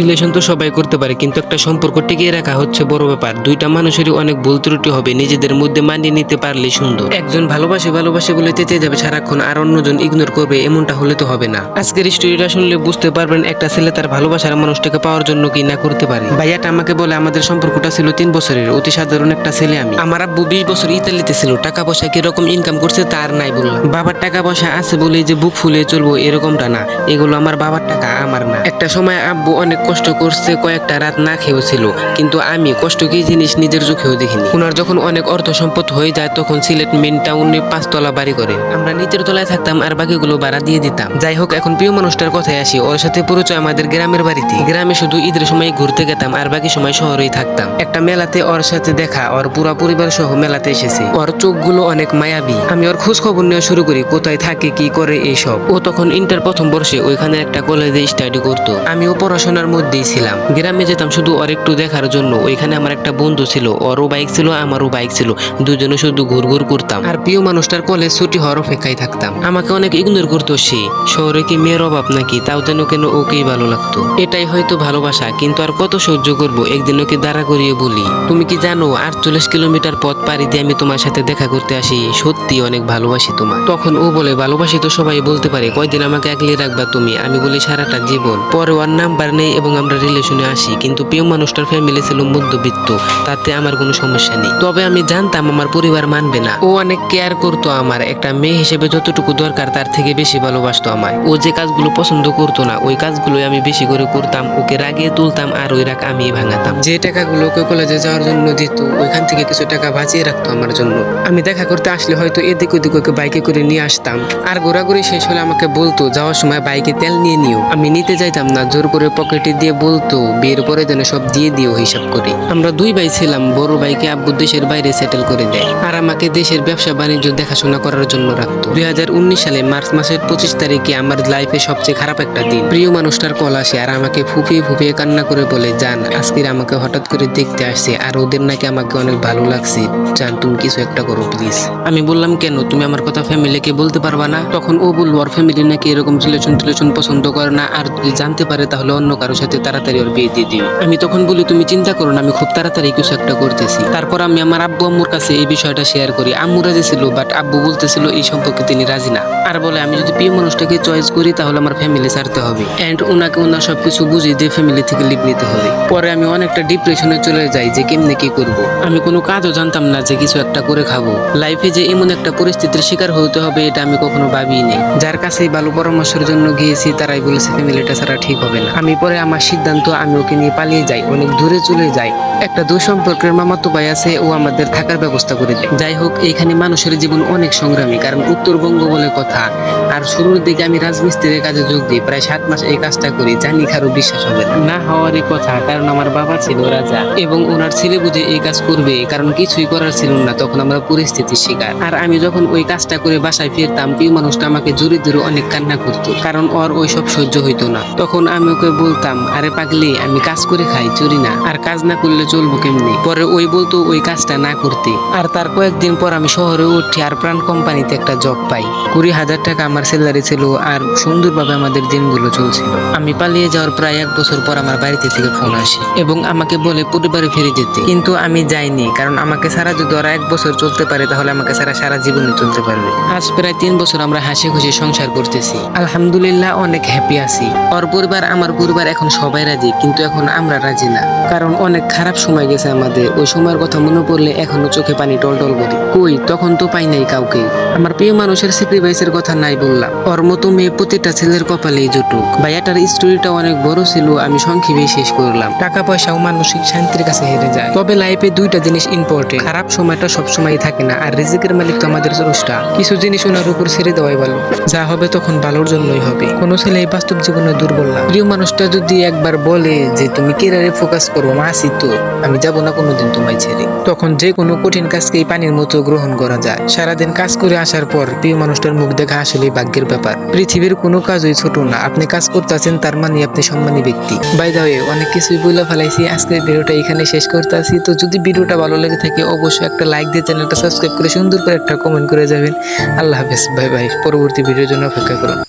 Relation তো সবাই করতে পারে, কিন্তু একটা সম্পর্ক টিকিয়ে রাখা হচ্ছে বড় ব্যাপার। দুইটা মানুষেরই অনেক ভুল ত্রুটি হবে, নিজেদের মধ্যে মানিয়ে নিতে পারলে সুন্দর। একজন ভালোবাসে ভালোবাসে বলে তেতে যাবে সারাক্ষণ, আর অন্যজন ইগনোর করবে, এমনটা হলে তো হবে না। আজকের স্টোরিটা শুনলে বুঝতে পারবেন একটা ছেলে তার ভালোবাসার মানুষটাকে পাওয়ার জন্য কি না করতে পারে। ভাইয়াটা আমাকে বলে, আমাদের সম্পর্কটা ছিল তিন বছরের, অতি সাধারণ একটা ছেলে আমি। আমার আব্বু বিশ বছর ইতালিতে ছিল, টাকা পয়সা কীরকম ইনকাম করছে তার নাই বললাম। বাবার টাকা পয়সা আছে বলে যে বুক ফুলে চলবো এরকমটা না, এগুলো আমার বাবার টাকা, আমার না। একটা সময় আব্বু অনেক কষ্ট করছে, কয়েকটা রাত না খেয়েও ছিল। কিন্তু আমি কষ্ট কি জিনিস নিজের চোখেও দেখিনি। ওনার যখন অনেক অর্থ সম্পদ হয়ে যায়, তখন সিলেট মেন টাউনে পাঁচতলা বাড়ি করে। আমরা নিচের তলায় থাকতাম আর বাকিগুলো ভাড়া দিয়ে দিতাম। যাই হোক, এখন প্রিয় মানুষটার কথায় আসি। ওর সাথে পরিচয় আমাদের গ্রামের বাড়িতে। গ্রামে শুধু ঈদের সময় ঘুরতে গেতাম আর বাকি সময় শহরেই থাকতাম। একটা মেলাতে ওর সাথে দেখা, ওর পুরা পরিবার সহ মেলাতে এসেছে। ওর চোখগুলো অনেক মায়াবী। আমি ওর খোঁজ খবর নেওয়া শুরু করি, কোথায় থাকে, কি করে, এইসব। ও তখন ইন্টার প্রথম বর্ষে ওইখানে একটা কলেজে স্টাডি করতো। আমিও পড়াশোনার মধ্যেই ছিলাম গ্রামে যেতাম, শুধু ওর একটু দেখার জন্য। ওইখানে আমার একটা বন্ধু ছিল, ওরও বাইক ছিল, আমারও বাইক ছিল। দুজনে শুধু ঘুর ঘুর করতাম। আর প্রিয় মানুষটার কলেজ ছুটি হওয়ার অপেক্ষায় থাকতাম। আমাকে অনেক ইগনোর করতো সে। শহরে কি মেয়ের অভাব নাকি? তাও যেন কেন ওকেই ভালো লাগতো। এটাই হয়তো ভালোবাসা, কিন্তু আর কত সহ্য করব? একদিন ওকে দাঁড়া করিয়ে বলি, তুমি কি জানো, আটচল্লিশ কিলোমিটার পথ পাড়ি দিয়ে আমি তোমার সাথে দেখা করতে আসি? সত্যি অনেক ভালোবাসি তোমার তখন ও বলে, ভালোবাসি তো সবাই বলতে পারে, কয়দিন আমাকে একলি রাখবা তুমি? আমি বলি, সারাটা জীবন। পরে ওর নাম্বার নেই এবং আমরা রিলেশনে আসি। কিন্তু প্রিয় মানুষটার ফ্যামিলি ছিল মধ্যবিত্ত, তাতে আমার কোনো সমস্যা নেই। তবে আমি জানতাম আমার পরিবার মানবে না। ও অনেক কেয়ার করতো আমার। একটা মেয়ে হিসেবে যতটুকু দরকার, তার থেকে বেশি ভালোবাসতো আমায়। ও যে কাজগুলো পছন্দ করতো না, ওই কাজগুলো আমি বেশি করে করতাম। ওকে রাগিয়ে তুলতাম আর ওই রাগ আমি ভাঙাতাম। যে টাকাগুলো ওকে কলেজে যাওয়ার জন্য দিত, ওইখান থেকে কিছু টাকা বাঁচিয়ে রাখতো আমার জন্য। আমি দেখা করতে আসলে হয়তো এদিক ওদিক ওকে বাইকে করে নিয়ে আসতাম। আর ঘোরাঘুরি শেষ হলে আমাকে বলতো, যাওয়ার সময় বাইকে তেল নিয়ে নিও। আমি নিতে যাইতাম না, জোর করে পকেটে দিয়ে বলতো, বিয়ের পরে যেন সব দিয়ে দিও হিসাব করে। আমরা দুই ভাই ছিলাম, বড় ভাইকে আব্বু দেশের বাইরে সেটেল করে দেয়, আর আমাকে দেশের ব্যবসা বাণিজ্য দেখাশোনা করার জন্য রাখতো। দুই সালে মার্চ মাসের পঁচিশ তারিখে আমার লাইফে সবচেয়ে খারাপ একটা দিন। প্রিয় মানুষটার কল আসে আর আমাকে ফুপিয়ে ফুপিয়ে কান্না করে বলে, জান, আজকের আমাকে হঠাৎ করে দেখতে আসছে আর ওদের নাকি আমাকে অনেক ভালো লাগছে। জান, তুমি কিছু একটা করো প্লিজ আমি বললাম, কেন? তুমি আমার কথা ফ্যামিলিকে বলতে পারবা না? তখন ও বলল, ওর ফ্যামিলি নাকি এরকম রিলেশন টিলেশন পছন্দ করে না, আর যদি জানতে পারে তাহলে অন্য কারোর সাথে তাড়াতাড়ি ওর বিয়ে দিয়ে দিও। আমি তখন বলি, তুমি চিন্তা করো না, আমি খুব তাড়াতাড়ি কিছু একটা করতেছি। তারপর আমি আমার আব্বু আম্মুর কাছে এই বিষয়টা শেয়ার করি। আম্মু রাজি ছিল বাট আব্বু বলতেছিল, এই সম্পর্কে তিনি রাজি না। আর বলে, আমি যদি প্রিয় মানুষটাকে চয়েস করি, তাহলে আমার ফ্যামিলি ছাড়তে হবে। এন্ড ওনাকে ওনার সবকিছু বুঝিয়ে দিয়ে ফ্যামিলি থেকে লিভ নিতে হবে। পরে আমি অনেকটা ডিপ্রেশনে চলে যাই যে কেমনে কি করব। আমি কোনো কাজও জানতাম না যে কিছু একটা করে খাব। লাইফে যে এমন একটা পরিস্থিতির শিকার হতে হবে, এটা আমি কখনো ভাবিনি। যার কাছেই ভালো পরামর্শের জন্য গিয়েছি, তারাই বলেছে ফ্যামিলিটা ছাড়া ঠিক হবে না। আমি পরে আমার সিদ্ধান্ত, আমি ওকে নিয়ে পালিয়ে যাই, অনেক দূরে চলে যাই। একটা দুঃসম্পর্কের মামাতো ভাই আছে, ও আমাদের থাকার ব্যবস্থা করে দেয়। যাই হোক, এইখানে মানুষের জীবন অনেক সংগ্রামী, কারণ উত্তরবঙ্গ বলে কথা। আর শুরুর দিকে আমি রাজমিস্ত্রির কাজে যোগ দিই, প্রায় সাত মাস এই কাজটা করি, জানি কারও বিশ্বাস হবে না। হওয়ারই কথা, কারণ আমার বাবা ছিল রাজা, এবং ওনার ছেলে বুঝে এই কাজ করবে, কারণ কিছুই করার ছিল না, তখন আমরা পরিস্থিতির শিকার। আর আমি যখন ওই কাজটা করে বাসায় ফিরতাম প্রিয় মানুষটা আমাকে জোরে জোরে অনেক কান্না করতো, কারণ ওর ওই সব সহ্য হইতো না। তখন আমি ওকে বলতাম আরে পাগলি, আমি কাজ করে খাই, চুরি না। আর কাজ না করলে চলবো কেমনি? পরে ওই বলতো, ওই কাজটা না করতে। আর তার কয়েকদিন পর আমি শহরে উঠি আর প্রাণ কোম্পানিতে একটা জব পাই। কুড়ি হাজার টাকা আমার স্যালারি ছিল আর সুন্দরভাবে আমাদের দিনগুলো চলছিল। আমি পালিয়ে যাওয়ার প্রায় এক বছর পর আমার বাড়িতে থেকে ফোন আসে এবং আমাকে বলে, পরিবারে ফিরে যেতে। কিন্তু আমি যাইনি, কারণ আমাকে সারা যদি ওরা এক বছর চলতে পারে, তাহলে আমাকে সারা সারা জীবনে চলতে পারবে। আজ প্রায় তিন বছর আমরা হাসি খুশি সংসার করতেছি। আলহামদুলিল্লাহ, অনেক হ্যাপি আছি। ওর পরিবার, আমার পরিবার এখন সবাই রাজি, কিন্তু এখন আমরা রাজি না। কারণ অনেক খারাপ সময় গেছে আমাদের। ওই সময়ের কথা মনে পড়লে এখনও চোখে পানি টলটল করি। কই, তখন তো পাই নাই কাউকে। আমার প্রিয় মানুষের স্যাক্রিফাইসের কথা নাই বললাম। ওর মতো মেয়ে প্রতিটা ছেলের কপালেই জুটুক। ভাইয়াটার স্টোরিটা অনেক বড় ছিল, আমি সংক্ষেপে শেষ করলাম। টাকা পয়সাও মানসিক শান্তির কাছে হেরে যায়। তবে লাইফে দুইটা জিনিস ইম্পর্টেন্ট খারাপ সময়টা সব সময় থাকে না, আর রিজিকের মালিক তো আমাদের স্রষ্টা। কিছু জিনিস ওনার উপর ছেড়ে দেওয়াই ভালো। যা হবে তখন ভালোর জন্যই হবে। কোনো ছেলে বাস্তব জীবনে দুর্বল না। প্রিয় মানুষটা যদি একবার বলে যে তুমি কেরিয়ারে ফোকাস করব মাসি তো, আমি যাব না কোনোদিন তোমায় ছেড়ে। তখন যে কোনো কঠিন কাজকেই পানির মতো গ্রহণ করা যায়। সারাদিন কাজ করে আসার পর প্রিয় মানুষটার মুখ দেখা আসলে ভাগ্যের ব্যাপার। পৃথিবীর কোনো কাজই ছোট না, আপনি কাজ করতেছেন তার মানে আপনি সম্মানী ব্যক্তি। বাই দা ওয়ে অনেক কিছুই বলে ফেলাইছি, আজকের ভিডিওটা এখানে শেষ করতে আসি তো যদি ভিডিওটা ভালো লেগে থাকে, অবশ্যই একটা লাইক দিয়ে চ্যানেলটা সাবস্ক্রাইব করে সুন্দর করে একটা কমেন্ট করে যাবেন। আল্লাহ হাফেজ বাই বাই পরবর্তী ভিডিওর জন্য অপেক্ষা করুন।